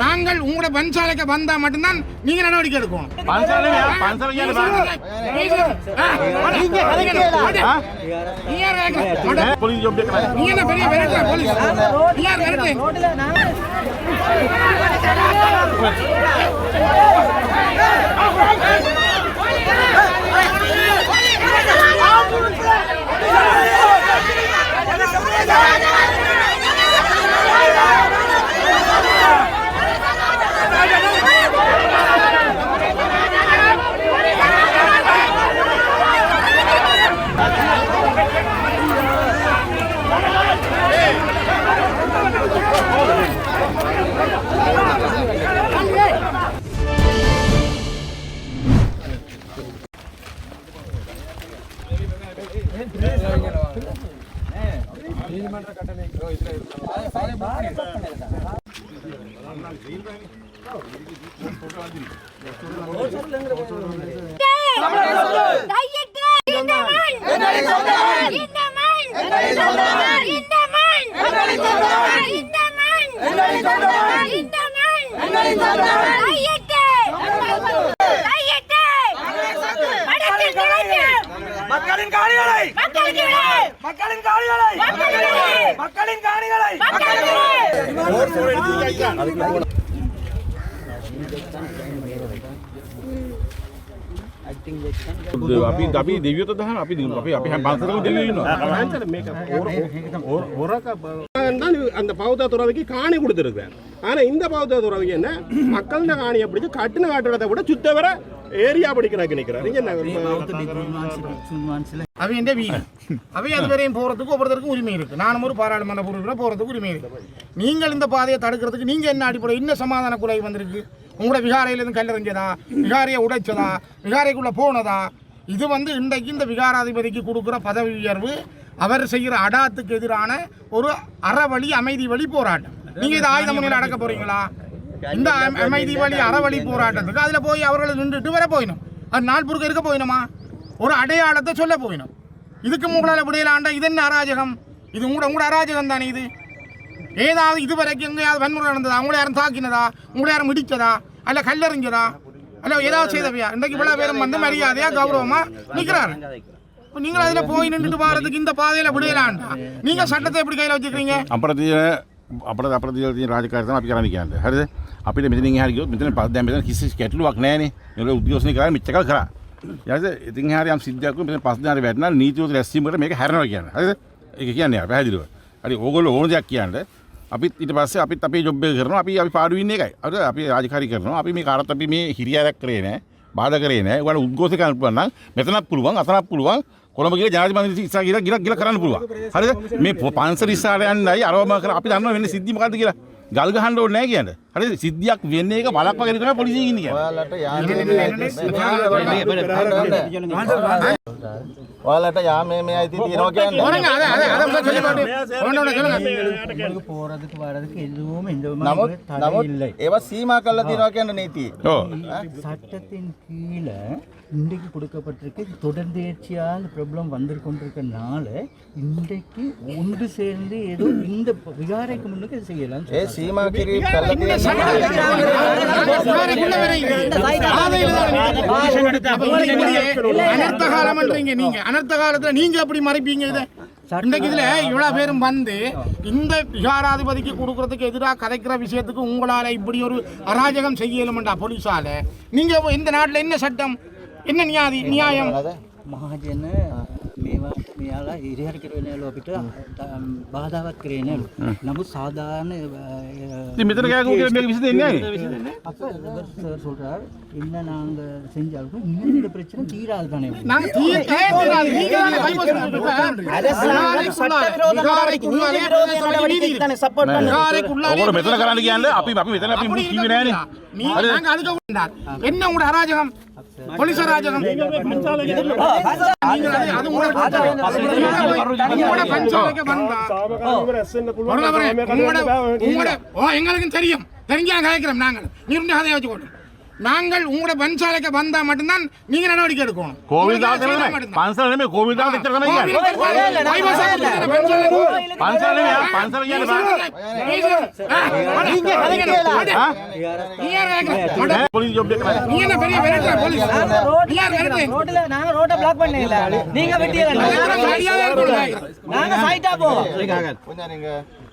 நாங்கள் உங்களோட பஞ்சாலைக்கு வந்தா மட்டும்தான் நீங்க நடவடிக்கை எடுக்கணும். நீங்க பெரிய விரட்டு? போலீஸ் மக்களின் காணிகளை! மக்களின் காணிகளை! மக்களின் காணிகளை மக்களுக்கு விடு අපි අපි දෙවියොත් දහන අපි අපි අපි හැම පන්සලකම දෙවියෝ ඉන්නවා. தான் அந்த பௌத்த துறவிக்கு காணி கொடுத்துருக்குறேன் ஆனா இந்த பௌத்த துறவிக்கு என்ன மக்கள் காணியை பிடிச்சு கட்டின காட்டுறதை விட சுத்தவர ஏரியா பிடிக்கிறாங்க நிக்கிறாரு. இங்க என்ன அவன் வீடு? அவை அது வரையும் போறதுக்கு ஒவ்வொருத்தருக்கும் உரிமை இருக்கு. நானும் ஒரு பாராளுமன்ற உறுப்பினர் போறதுக்கு உரிமை இருக்கு. நீங்கள் இந்த பாதையை தடுக்கிறதுக்கு நீங்க என்ன அடிப்படை என்ன சமாதான குறை வந்திருக்கு? உங்களோட விகாரையிலிருந்து கல்லறிஞ்சதா விகாரையை உடைச்சதா? விகாரைக்குள்ள போனதா? இது வந்து இன்றைக்கு இந்த விகாராதிபதிக்கு கொடுக்குற பதவி உயர்வு அவர் செய்கிற அடாத்துக்கு எதிரான ஒரு அறவழி அமைதி வழி போராட்டம். நீங்க இது ஆயுத முறையில் அடக்க போறீங்களா? இந்த அமைதி வழி அறவழி போராட்டத்துக்கு அதில் போய் அவர்களை நின்றுட்டு வர போயினும். அது நாள் பொறுக்க இருக்க போயினுமா? ஒரு அடையாளத்தை சொல்ல போயினும். இதுக்கு உங்களால் விடையில இது என்ன அராஜகம்? இது உங்களோட உங்களோட அராஜகம் தானே இது? ஏதாவது இதுவரைக்கும் எங்கேயாவது வன்முறை நடந்ததா? உங்களை யாரும் தாக்கினதா? உங்களை யாரும் இடித்ததா அல்ல கல்லறிஞ்சதா? அல்ல ஏதாவது செய்தவையா? இன்றைக்கு இவ்வளோ பேரும் வந்து மரியாதையாக கௌரவமாக நிற்கிறாரு இப்போ நீங்கள் அதில் போய் நின்றுட்டு போகிறதுக்கு இந்த பாதையில் விடையிலாண்டா நீங்கள் சட்டத்தை எப்படி கையில் வச்சுக்கிறீங்க? அப்புறம் අපට අපට තියෙන තියෙන රාජකාරී තමයි අපි කරන්න කියන්නේ. හරිද? අපිට මෙතනින් එහාට ගියොත් මෙතන පස් දැන් මෙතන කිසි ගැටලුවක් නැහැනේ. මේක උද්ඝෝෂණය කරා මෙච්චර කල් කරා. ඊට ඉතින් එහාට යම් සිද්ධියක් වුණා මෙතන පස් දෙනාට වැටෙනා නීතිවත් රැස්වීමකට මේක හැරෙනවා කියන්නේ. හරිද? ඒක කියන්නේ ආ පැහැදිලිව. හරි ඕගොල්ලෝ ඕන දෙයක් කියන්න. අපිත් ඊට පස්සේ අපිත් අපේ ජොබ් එක කරනවා. අපි අපි පාඩු ඉන්නේ එකයි. හරිද? අපි රාජකාරී කරනවා. අපි මේ කාටත් අපි මේ හිරියාවක් කරේ නැහැ. බාධා කරේ නැහැ. ඔයාලා උද්ඝෝෂණය කරන්න පුළුවන් නම් මෙතනත් පුළුවන් අතනත් පුළුවන්. කොළඹ ගිහලා ජනාධිපති මන්ත්‍රී ඉස්සරහ ගිහලා ගිහලා ගිහලා කරන්න පුළුවන්. හරිද? මේ පො- පන්සල ඉස්සරහට යන්නයි අරවම කර අපි දන්නවා වෙන්නේ සිද්ධි මොකද්ද කියලා. ගල් ගහන්න ඕනේ නැහැ කියන්නේ. හරිද? සිද්ධියක් වෙන්නේ එක බලක් වගේ තමයි පොලිසිය ඉන්නේ කියන්නේ. ඔයාලට යාමේ මේ අයිති තියෙනවා කියන්නේ போறேங்க அதை அதை அதை முதல்ல சொல்லி போட்டு ஒண்ணு ஒண்ணு சொல்லுங்க உங்களுக்கு போறதுக்கு வர்றதுக்கு எதுவும் இந்த නමුත් மாதிரி தடை නමුත් இல்லை ඒවා සීමා කරලා තියෙනවා කියන්නේ නීතිය. ඔව්. சட்டத்தின் கீழே இன்றைக்கு கொடுக்கப்பட்டிருக்கு தொடர்ந்தேர்ச்சியாக இந்த ப்ராப்ளம் வந்து கொண்டிருக்கனால இன்றைக்கு ஒன்று சேர்ந்து ஏதோ இந்த விகாரைக்கு முன்னுக்கு இது செய்யலாம் சீமாகிரி அனர்த்த காலம்ன்றீங்க நீங்க அனர்த்த காலத்துல நீங்க எப்படி மறைப்பீங்க இதை இன்றைக்கு இதுல இவ்வளவு பேரும் வந்து இந்த விகாராதிபதிக்கு கொடுக்கறதுக்கு எதிராக கதைக்கிற விஷயத்துக்கு உங்களால இப்படி ஒரு அராஜகம் செய்ய இயலுமண்டா போலீஸால நீங்க இந்த நாட்டுல என்ன சட்டம் என்ன நியாதி நியாயம் மகாஜன මෙයාලා ඉරිහට කරන අපිට බාධාවක් කරේ නෑලු නමුත් සාධාරණ ඉතින් මෙතන කෑගුව කියලා මේක විසඳෙන්නේ නැහැ. அப்போ சார் சொல்றார் என்ன நாங்க செஞ்சாலும் இன்னும் இந்த பிரச்சனை தீராது தானே நாங்க தீய தீராது. நீங்க தானே கைவசம் விகாரைக்குள்ளாலே பிரதேச வீதி இருக்கு. விகாரைக்குள்ளாலே ඔගොල්ලෝ මෙතන කරන්න කියන්නේ අපි අපි මෙතන අපි அப்படி කිව්වේ இருக்க නෑනේ. நீ- நாங்க அதுக்கு உண்டார். என்ன உங்களோட அராஜகம் போலீஸ் நீங்க ஓ எங்களுக்கும் தெரியும் தெரிஞ்சா கேட்கிறோம் நாங்கள் நீ இருந்த கதையை வச்சுக்கோங்க நாங்கள் உங்களோட பஞ்சாலைக்கு வந்தா மட்டும்தான் நீங்க நடவடிக்கை எடுக்கணும். கோவில் பஞ்சாலையுமே கோவில் தான் நீங்க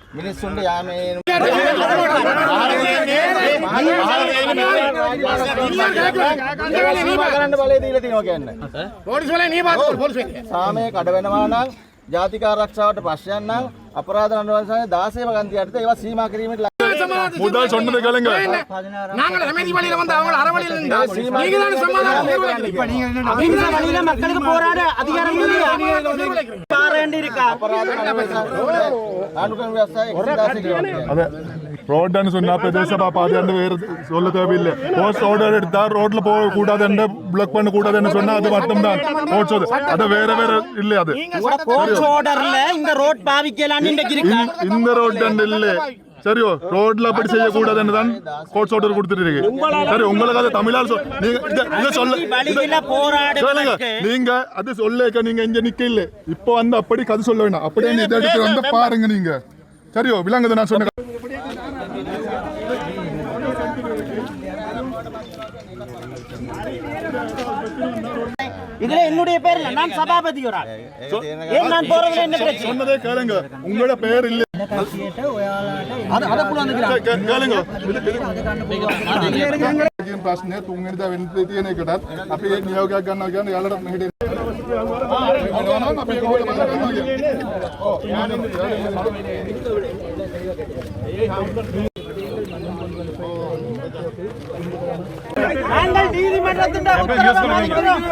ஆ? நீ யார் கேக்குற? போலீஸ் ஜாப் එක நீ என்ன பெரிய விரட்டுற போலீஸ் நீ யார் விரட்டுற? ரோட்ல நாங்க ரோட்ட பிளாக் பண்ணல நீங்க வெட்டியல எத்தனை மரியாதை இருக்கணும்? நாங்க சைட்டா போவோம் පුඥානික මිනිස්සුන්ට යාමේ කරන්න බලය දීලා තියෙනවා කියන්නේ. போலீஸ் வேலையை நீ பார்த்துக்கோ, போலீஸ் வேலையை. සාමය කඩ වෙනවා නම් ජාතික ආරක්ෂාවට ප්‍රශ්නයක් නම් අපරාධ නඩුවන්සනේ 16 වගන්ති යටතේ ඒවා සීමා කිරීමට முதல் சொன்னது கேளுங்க நாங்கள் அமைதி வழியில வந்து அவங்க அறவழியில இருந்தா நீங்க தானே சமாதானம் தீர்வு அகிம்சை வழியில மக்களுக்கு போராட அதிகாரம் റോഡാണ് സുന്നാ പ്രദേശം ആ പാതി രണ്ട് പേര് சொல்ல தேவையில்லை போஸ்ட் ஆர்டர் எடுத்தா ரோட்ல போக கூடாது இந்த ரோட் பாவிக்கலாம் இந்த ரோட் இல்ல சரியோ ரோட்ல அப்படி செய்யக்கூடாதுன்னு தான் கோர்ட்ஸ் ஆர்டர் கொடுத்துட்டு சரி உங்களுக்கு அது தமிழால் நீங்க இத- சொல்ல போராடுவதற்கு நீங்க அது சொல்லேக்க நீங்க இங்க நிக்க இல்ல இப்போ வந்து அப்படி கதை சொல்ல வேண்டாம் அப்படியே இதை எடுத்து வந்து பாருங்க நீங்க. சரியோ விளங்குது நான் சொன்ன இதுல என்னுடைய பேர் இல்ல நான் சபாபதி ஒரு ஆள் ஏன் நான் போறதுல என்ன பிரச்சனை சொன்னதே கேளுங்க உங்களோட பேர் இல்ல கே- கேளுங்க කියන ප්‍රශ්නය තුන්වෙනි දා වෙන්න තියෙන එකටත් අපි ඒ නියෝගයක් ගන්නවා කියන්නේ යාළට මෙහෙට එනවා නම් நாங்கள் நீதிமன்றத்தின் உத்தரவை மதிக்கிறோம்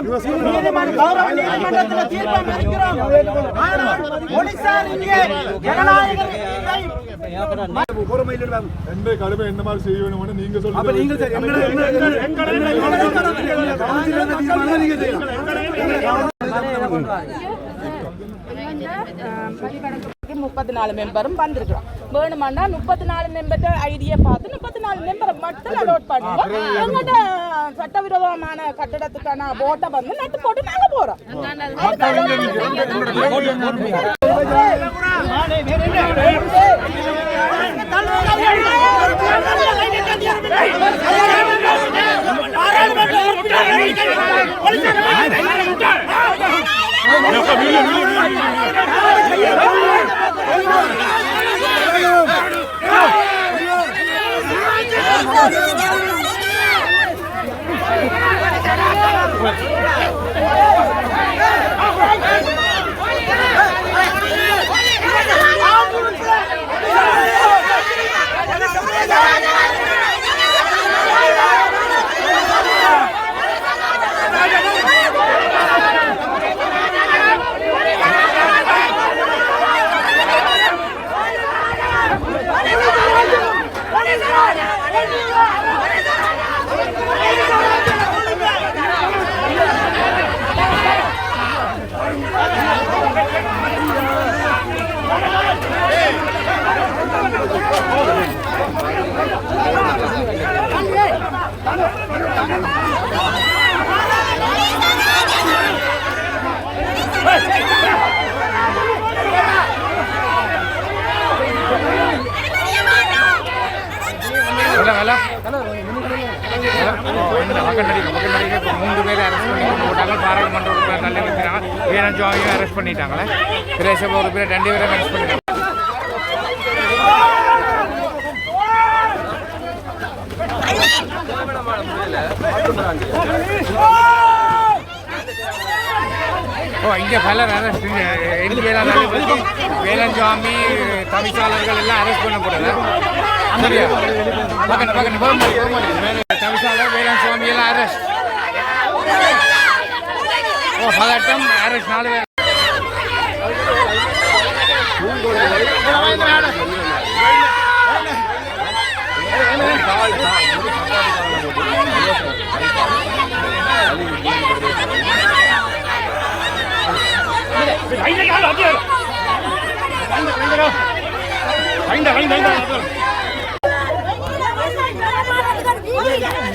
நீதிமன்ற கௌரவ நீதிமன்றத்தில் தீர்ப்பை மதிக்கிறோம் ஆனால் போலீசார் இங்கே ஜனநாயக എന്റെ കടുമ എന്ന മാതിരി ചെയ്യണമെന്ന് நீங்க சொல்லுங்க முப்பத்தி நாலு மெம்பரும் வந்திருக்கிறோம். வேணுமாண்டா முப்பத்தி நாலு மெம்பர்ட்ட ஐடியை பார்த்து முப்பத்தி நாலு மெம்பரை மட்டும் அலோட் பண்ணுவோம் எங்கள்கிட்ட சட்டவிரோதமான கட்டடத்துக்கான போட்டை வந்து நட்டு போட்டு Thank you. நாங்க இப்போ மூன்று பேர் அரெஸ்ட் பண்ணி கொண்டு போட்டாங்க பாராளுமன்ற உறுப்பினர் நல்ல இருக்கிறாங்க வீரன் சுவாமியும் அரெஸ்ட் பண்ணிட்டாங்களே. பிரதேச உறுப்பினர் ரெண்டு பேரும் அரெஸ்ட் பண்ணிட்டாங்க. ஓ இங்கே பலர் அரெஸ்ட் என்ஜிஎல் வேலன் சுவாமி தவிசாளர்கள் எல்லாம் அரெஸ்ட் பண்ணப்படுது சரியா? பக்கத்து பக்கத்து போகும்போது தவிசாளர் வேளாண் சுவாமி எல்லாம் அரெஸ்ட் ஓ பதட்டம் அரெஸ்ட் நாலு பேர். Ini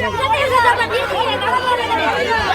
Tapi, 么？你 saya.